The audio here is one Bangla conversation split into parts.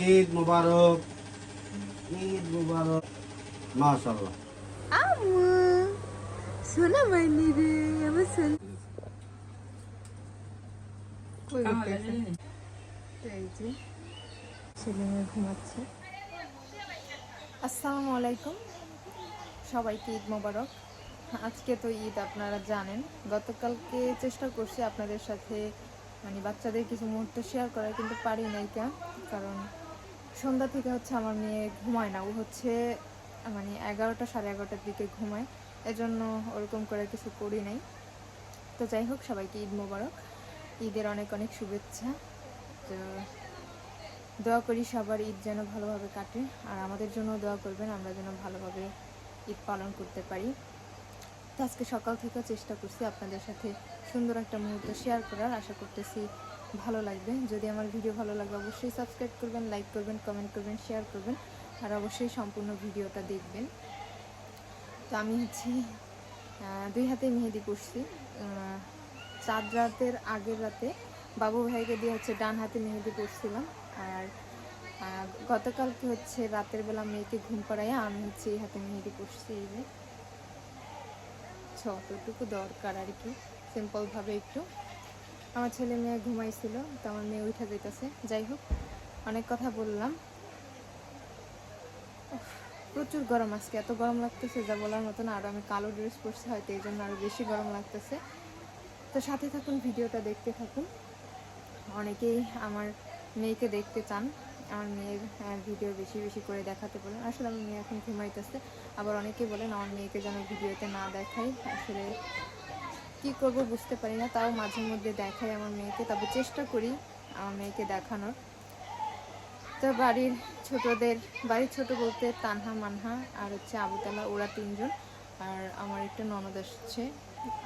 ঈদ মুবারক ঈদ মুবারক। মাশাআল্লাহ। আম্মু সোনা মাইনি রে আমার সোনা ছেলে মেয়ে ঘুমাচ্ছে। আসসালামু আলাইকুম। সবাইকে ঈদ মোবারক। আজকে তো ঈদ আপনারা জানেন। গতকালকে চেষ্টা করছি আপনাদের সাথে মানে বাচ্চাদের কিছু মুহূর্ত শেয়ার করার কিন্তু পারি নাই কা কারণ সন্ধ্যা থেকে হচ্ছে আমার মেয়ে ঘুমায় না। ও হচ্ছে মানে এগারোটা সাড়ে এগারোটার দিকে ঘুমায়। এজন্য ওরকম করে কিছু করি নাই। তো যাই হোক, সবাইকে ঈদ মোবারক। ঈদের অনেক অনেক শুভেচ্ছা। তো দোয়া করি সবার ঈদ যেন ভালোভাবে কাটে। আর আমাদের জন্য দোয়া করবেন, আমরা যেন ভালোভাবে ঈদ পালন করতে পারি। তো আজকে সকাল থেকে চেষ্টা করছি আপনাদের সাথে সুন্দর একটা মুহূর্ত শেয়ার করার। আশা করতেছি ভালো লাগবে। যদি আমার ভিডিও ভালো লাগে, অবশ্যই সাবস্ক্রাইব করবেন লাইক করবেন কমেন্ট করবেন শেয়ার করবেন, আর অবশ্যই সম্পূর্ণ ভিডিওটা দেখবেন। তো আমি হচ্ছে দুই হাতে মেহেদি করছি। চাঁদ রাতের আগের রাতে বাবু ভাইকে দিয়ে হচ্ছে ডান হাতে মেহেদি করছিলাম। আর গতকালকে হচ্ছে রাতের বেলা মেয়েকে ঘুম পাড়াইয়া আমি হচ্ছে এই হাতে মেহেদি করছি এই যে। যতটুকু দরকার আর কি। সিম্পলভাবে একটু। আমার ছেলে মেয়ে ঘুমাইছিল, তো আমার মেয়ে উঠে যেতেছে যাই হোক, অনেক কথা বললাম। প্রচুর গরম আজকে, এত গরম লাগতেছে যা বলার মতো না, আর আমি কালো ড্রেস পরছি হয়তো এই জন্য আরও বেশি গরম লাগতেছে। তো সাথে থাকুন, ভিডিওটা দেখতে থাকুন। অনেকেই আমার মেয়েকে দেখতে চান, আমার মেয়ের ভিডিও বেশি বেশি করে দেখাতে বলেন। আসলে আমার মেয়ে এখন ঘুমাইতেছে, আবার অনেকেই বলেন আমার মেয়েকে যেন ভিডিওতে না দেখাই, আসলে কি করব বুঝতে পারি না, তাও মাঝে মধ্যে দেখাই আমার মেয়েকে, তবে চেষ্টা করি আমার মেয়েকে দেখানোর। তো বাড়ির ছোটদের, বাড়ির ছোট বলতে তানহা, মানহা আর হচ্ছে আবুতালা, ওরা তিনজন আর আমার একটা ননদ আসছে,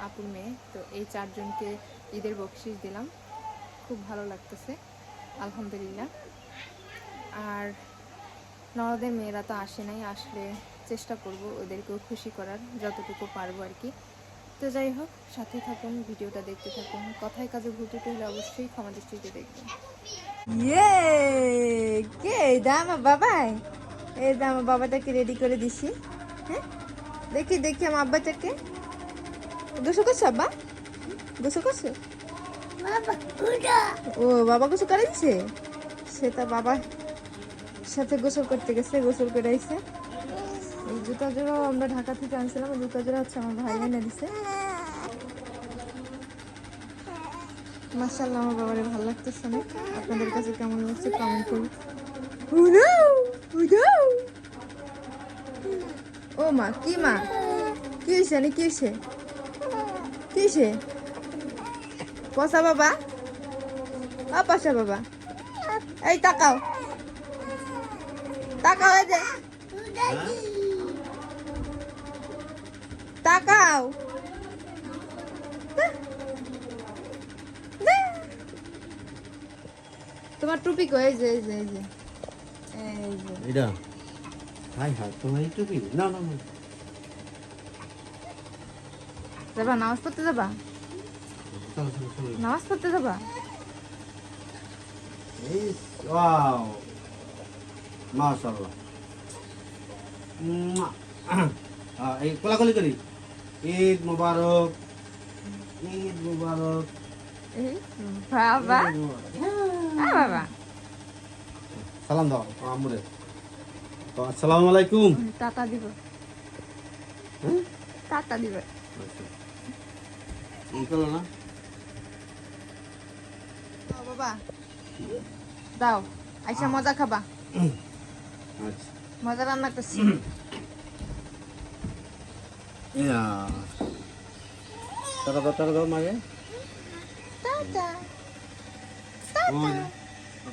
আপুর মেয়ে। তো এই চারজনকে ঈদের বকশিস দিলাম, খুব ভালো লাগতেছে, আলহামদুলিল্লাহ। আর ননদের মেয়েরা তো আসে নাই, আসলে চেষ্টা করব ওদেরকেও খুশি করার, যতটুকু পারব আর কি। তো যাই হোক সাথে থাকুন ভিডিওটা দেখতে থাকুন। কথায় কাজে ভুল ত্রুটি হলে অবশ্যই ক্ষমা দৃষ্টিতে দেখবেন। ইয়ে কে? এটা আমার বাবাই? আমার বাবাটাকে রেডি করে দিছি। হ্যাঁ? দেখি দেখি আমার আব্বাটাকে। করছ আব্বা? গোসল করছ? ও বাবা গোসল করে দিছে সে বাবার সাথে গোসল করতে গেছে গোসল করে আইছে জুতা জোড়াও আমরা ঢাকা থেকে আনছিলাম জুতা জোড়া হচ্ছে আমার ভাই এনে দিছে। মাসাল্লাহ আমার বাবারে ভালো লাগতেছে অনেক। আপনাদের কাছে কেমন লাগছে কমেন্ট করুন। ও মা, কি মা? কি হয়েছে নি কি হয়েছে কি হয়েছে পসা বাবা? আ পসা বাবা। এই তাকাও। তাকাও এই যে। তাকাও। তোমার টুপি কই? এই যে এই যে এই যে। এই যে। এটা? হাই হাই তোমার এই টুপি? না না না। যাবা নামাজ পড়তে যাবা? নামাজ পড়তে যাবা? এই ওয়াও। মাশাআল্লাহ। এই কোলাকুলি করি। ঈদ মুবারক। ঈদ মুবারক। বাবা। ঈদ বাবা। সালাম দাও আমার তো আসসালামু আলাইকুম। টাটা দিব। হ্যাঁ? টাটা দিব। আচ্ছা। এই করল না? বাবা। দাও। আইসা মজা খাবা। আচ্ছা। মজা রান্না করছি। ইয়া টাকা দাও টাকা দাও মাগে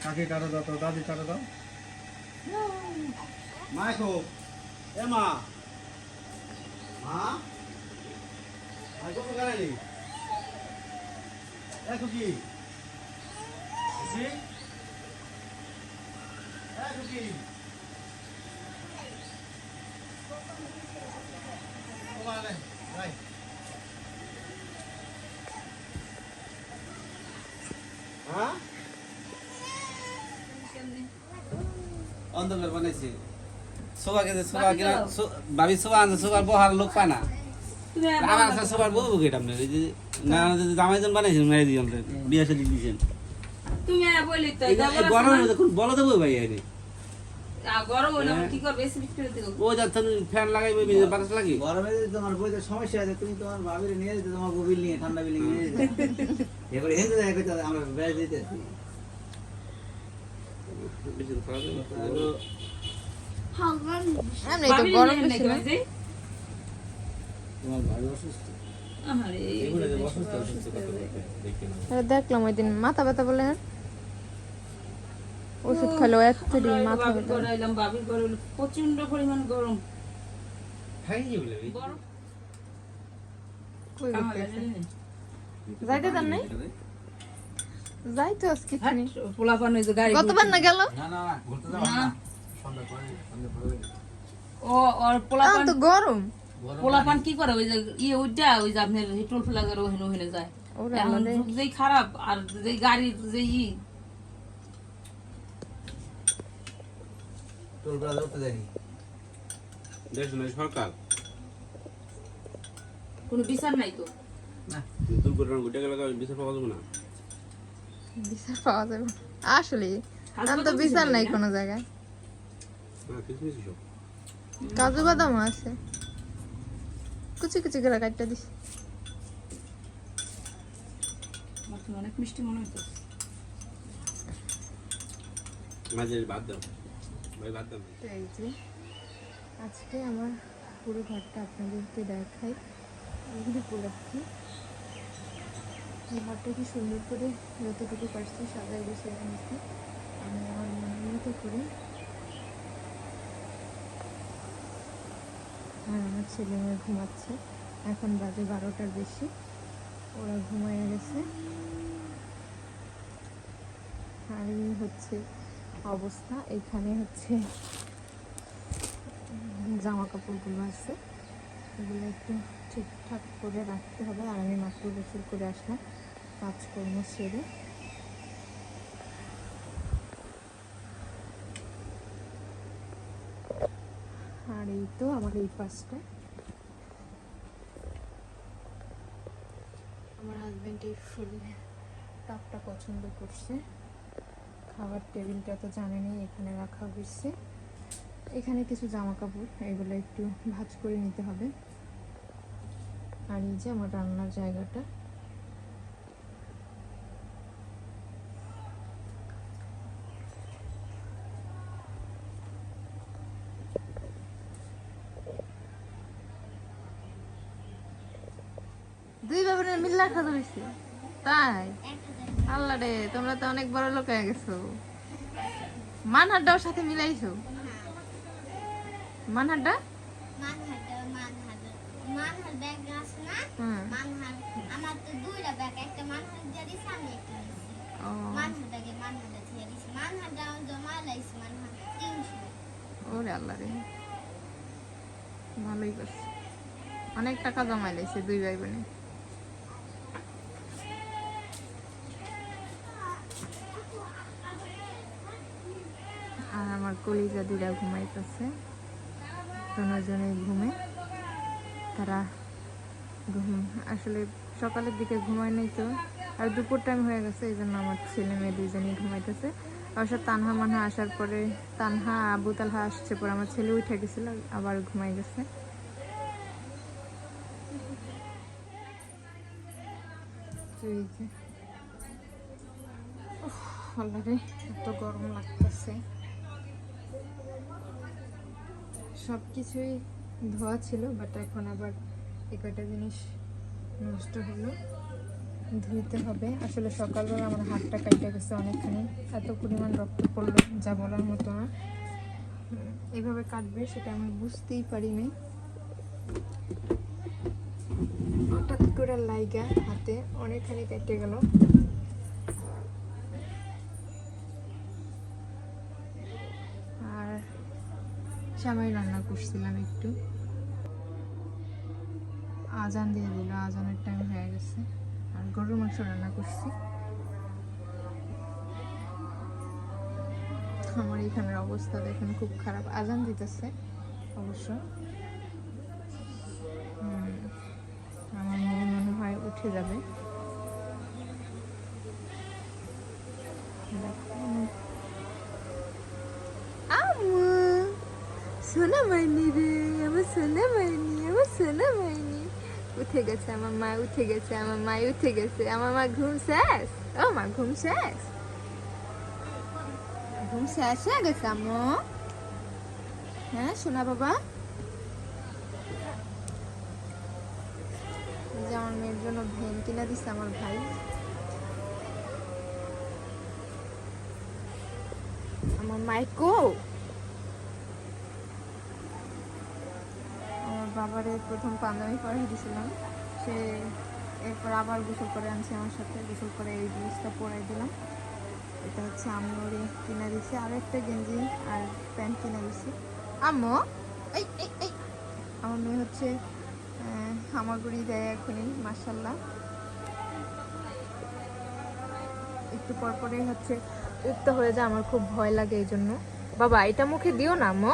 কাকে টাকা দাও তো দাদি টাকা দাও মাইকো এ মা মা মাইকো তো গাড়ি এ কুকি কুকি এ কুকি হ্যাঁ অন্ধকার বানাইছে। কিনা ভাবি আনছে বহার লোক পায় না। তুমি আর আমার কাছে সোফার বউ বুকে এটা আপনার? এই যে না যদি জামাইজন বানাইছেন মেরে দিয়ে বিয়ে সাথে দিয়েছেন। তুমি বলি তো এই এই গরমের মধ্যে কোন বলো দেবো ভাই আরে ও যাচ্ছেন ফ্যান লাগাইবে বাতাস লাগে গরমে তোমার বইতে সমস্যা আছে তুমি তোমার ভাবির নিয়ে যেতে তোমার বিল নিয়ে ঠান্ডা বিল নিয়ে যেতে। এবারে হেঁটে যায় কইতে আমরা বেড়ে দিতে বেশি খারাপ হবে না। এমনি তো গরম বেশি। না। তোমার ভাবি অসুস্থ। এগুলো যে অসুস্থ অসুস্থ কথা বলতে, দেখে নাও। আরে দেখলাম ওই দিন মাথা ব্যথা বলে হ্যাঁ ওষুধ খেলো একচুয়ালি মাথা ব্যথা প্রচণ্ড পরিমাণ গরম। না। যাইতে দেন নাই? যাইতো আজকে হাট, খানি পোলাপান যে গাড়ি কতবার না গেল? না না না ঘুরতে যাও না। না সন্ধ্যা করে সন্ধ্যা ও তো গরম। পোলাপান কি করে? ওই যে ইয়ে ওইটা ওই যে আপনার টোল ফেলা করে ওখানে ওখানে যায়। যেই খারাপ আর যেই গাড়ির যে ই যায়নি না, সরকার। কোনো বিচার নাই তো? না। দুর্ঘটনা ঘটে গেলে কারও বিচার পাওয়া যাবে না। বিচার পাওয়া যাবে আসলে আমি তো বিচার নাই কোনো জায়গায়। না কিছু কিছু কাজু বাদামও আছে। কুচি কুচি করে কাটটা দিস। অনেক মিষ্টি মনে হতো মাঝে বাদ দাও। এই আজকে আমার পুরো ঘরটা আপনাদেরকে দেখাই। পোলাচ্ছি এই ঘরটা কি সুন্দর করে যতটুকু পারছি সাজাই গুছিয়ে নিচ্ছি আমি আমার মনের করে। আর আমার ছেলে মেয়ে ঘুমাচ্ছে। এখন বাজে বারোটার বেশি। ওরা ঘুমায় গেছে। আর হচ্ছে অবস্থা। এখানে হচ্ছে জামা কাপড়গুলো আছে। এগুলো একটু ঠিকঠাক করে রাখতে হবে। আর আমি মাত্র গোসল করে আসলাম কাজকর্ম সেরে। আর এই তো আমার এই পাশটা। আমার হাজব্যান্ড এই ফুল টাপটা পছন্দ করছে। খাবার টেবিলটা তো জানেনই, এখানে রাখা হয়েছে। এখানে কিছু জামা কাপড় এগুলো একটু ভাজ করে নিতে হবে। আর এই যে আমার রান্নার জায়গাটা। দুই বাবার মিল্লা খাওয়া হয়েছে। তাই? আল্লাহ রে তোমরা তো অনেক বড় লোক হয়ে গেছো। সাথে মিলাইছো? ওরে আল্লাহ রে। ভালোই করছে। অনেক টাকা জমাই লাইছে দুই ভাই বোনে আর আমার কলিজা দুইটা ঘুমাইতেছে। দুজনে ঘুমে। তারা ঘুম আসলে সকালের দিকে ঘুমায় নাই তো। আর দুপুর টাইম হয়ে গেছে, এই জন্য আমার ছেলে মেয়ে দুইজনেই ঘুমাইতেছে। অবশ্য তানহা মানহা আসার পরে তানহা, আবু তালহা আসছে পরে আমার ছেলে উঠে গেছিল, আবার ঘুমাই গেছে। এত গরম লাগতেছে। সব কিছুই ধোয়া ছিল বাট এখন আবার এই কয়টা জিনিস নষ্ট হলো। ধুইতে হবে। আসলে সকালবেলা আমার হাতটা কাটতে গেছে অনেকখানি। এত পরিমাণ রক্ত পড়ল, যা বলার মতো না। এভাবে কাটবে সেটা আমি বুঝতেই পারিনি। হঠাৎ করে লাইগা হাতে অনেকখানি কেটে গেল আর সামাই রান্না করছিলাম একটু। আজান দিয়ে দিল, আজানের টাইম হয়ে গেছে। আর গরুর মাংস রান্না করছি। আমার এখানের অবস্থা দেখেন খুব খারাপ। আজান দিতেছে অবশ্য। আমার মেয়ে মনে হয় উঠে যাবে দেখুন। আম্মু সোনা মাইনি রে আমার সোনা আমার সোনা উঠে গেছে আমার মা, উঠে গেছে আমার মা, উঠে গেছে। আমার মা ঘুম শেষ? ও মা, ঘুম শেষ? ঘুম শেষ হয়ে গেছে, আম্মু? হ্যাঁ সোনা বাবা? যে আমার মেয়ের জন্য ভ্যান কিনা দিছে আমার ভাই। আমার মাইকো আমার বাবারে প্রথম পাঞ্জাবি পরে দিয়েছিলাম সে এরপর আবার গোসল করে আনছে আমার সাথে। গোসল করে এই ড্রেসটা পরাই দিলাম। এটা হচ্ছে আম্মুরে কিনে দিছে। আর একটা গেঞ্জি আর প্যান্ট কিনে দিছি। আম্মু আমার মেয়ে হচ্ছে হামাগুড়ি দেয় এখনই মার্শাল্লাহ একটু পর পরে হচ্ছে উঠতে হয়ে যায়, আমার খুব ভয় লাগে এই জন্য বাবা, এটা মুখে দিও না, আম্মু।